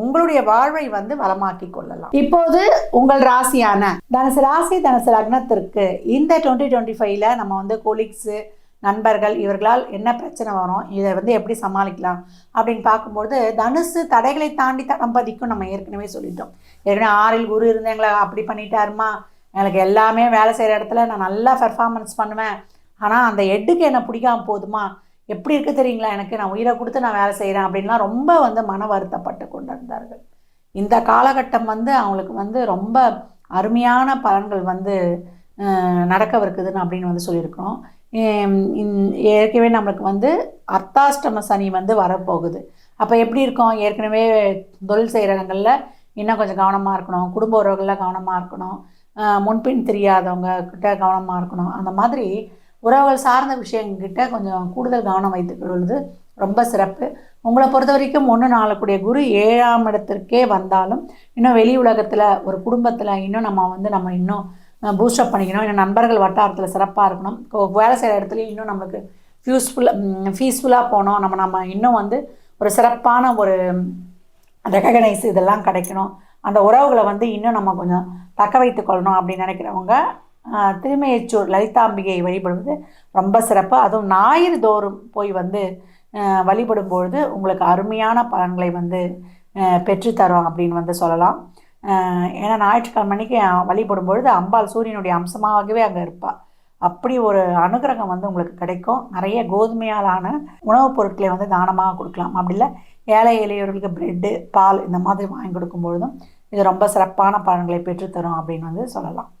உங்களுடைய வாழ்வை வந்து வளமாக்கி கொள்ளலாம். இப்போது உங்கள் ராசியான தனுசு ராசி தனுசு லக்னத்திற்கு இந்த டுவெண்ட்டி டுவெண்ட்டி ஃபைவ்ல நம்ம வந்து கொலீக்ஸு நண்பர்கள் இவர்களால் என்ன பிரச்சனை வரும் இதை வந்து எப்படி சமாளிக்கலாம் அப்படின்னு பார்க்கும்போது தனுசு தடைகளை தாண்டி தடம் பதிக்கும் நம்ம ஏற்கனவே சொல்லிட்டோம். ஏற்கனவே ஆறில் குரு இருந்தவங்கள அப்படி பண்ணிட்டாருமா? எனக்கு எல்லாமே வேலை செய்கிற இடத்துல நான் நல்லா பெர்ஃபார்மன்ஸ் பண்ணுவேன். ஆனால் அந்த எட்டுக்கு என்னை பிடிக்காம போதுமா? எப்படி இருக்குது தெரியுங்களா? எனக்கு நான் உயிரை கொடுத்து நான் வேலை செய்கிறேன் அப்படின்லாம் ரொம்ப வந்து மன வருத்தப்படும் கொண்டிருந்தார்கள். இந்த காலகட்டம் வந்து அவங்களுக்கு வந்து ரொம்ப அருமையான பலன்கள் வந்து நடக்கவிருக்குதுன்னு அப்படின்னு வந்து சொல்லியிருக்கிறோம். ஏற்கனவே நம்மளுக்கு வந்து அர்த்தாஷ்டம சனி வந்து வரப்போகுது. அப்போ எப்படி இருக்கும்? ஏற்கனவே தொழில் செய்கிறவங்களில் இன்னும் கொஞ்சம் கவனமாக இருக்கணும். குடும்ப உறவுகளில் கவனமாக இருக்கணும். முன்பின் தெரியாதவங்க கிட்ட கவனமாக இருக்கணும். அந்த மாதிரி உறவுகள் சார்ந்த விஷயங்கிட்ட கொஞ்சம் கூடுதல் கவனம் வைத்துக்கொள்வது ரொம்ப சிறப்பு. உங்களை பொறுத்த வரைக்கும் ஒன்று நாளக்கூடிய குரு ஏழாம் இடத்திற்கே வந்தாலும் இன்னும் வெளி உலகத்தில் ஒரு குடும்பத்தில் இன்னும் நம்ம வந்து நம்ம இன்னும் பூஸ்டப் பண்ணிக்கணும். இன்னும் நண்பர்கள் வட்டாரத்தில் சிறப்பாக இருக்கணும். வேலை செய்கிற இடத்துலையும் இன்னும் நம்மளுக்கு ஃபியூஸ்ஃபுல்லாக ஃபீஸ்ஃபுல்லாக போனோம் நம்ம நம்ம இன்னும் வந்து ஒரு சிறப்பான ஒரு ரெகனைஸ் இதெல்லாம் கிடைக்கணும். அந்த உறவுகளை வந்து இன்னும் நம்ம கொஞ்சம் தக்க வைத்து கொள்ளணும் அப்படின்னு நினைக்கிறவங்க திருமையச்சூர் லலிதாம்பிகை வழிபடுவது ரொம்ப சிறப்பு. அதுவும் ஞாயிறு தோறும் போய் வந்து வழிபடும் பொழுது உங்களுக்கு அருமையான பலன்களை வந்து பெற்றுத்தரும் அப்படின்னு வந்து சொல்லலாம். ஏன்னா ஞாயிற்றுக்கிழமை அன்னைக்கு வழிபடும் பொழுது அம்பாள் சூரியனுடைய அம்சமாகவே அங்கே இருப்பாள் அப்படி ஒரு அனுகிரகம் வந்து உங்களுக்கு கிடைக்கும். நிறைய கோதுமையாலான உணவுப் பொருட்களை வந்து தானமாக கொடுக்கலாம். அப்படி இல்லை ஏழை எளியவர்களுக்கு பிரெட்டு பால் இந்த மாதிரி வாங்கி கொடுக்கும் பொழுதும் இது ரொம்ப சிறப்பான பலன்களை பெற்றுத்தரும் அப்படின்னு வந்து சொல்லலாம்.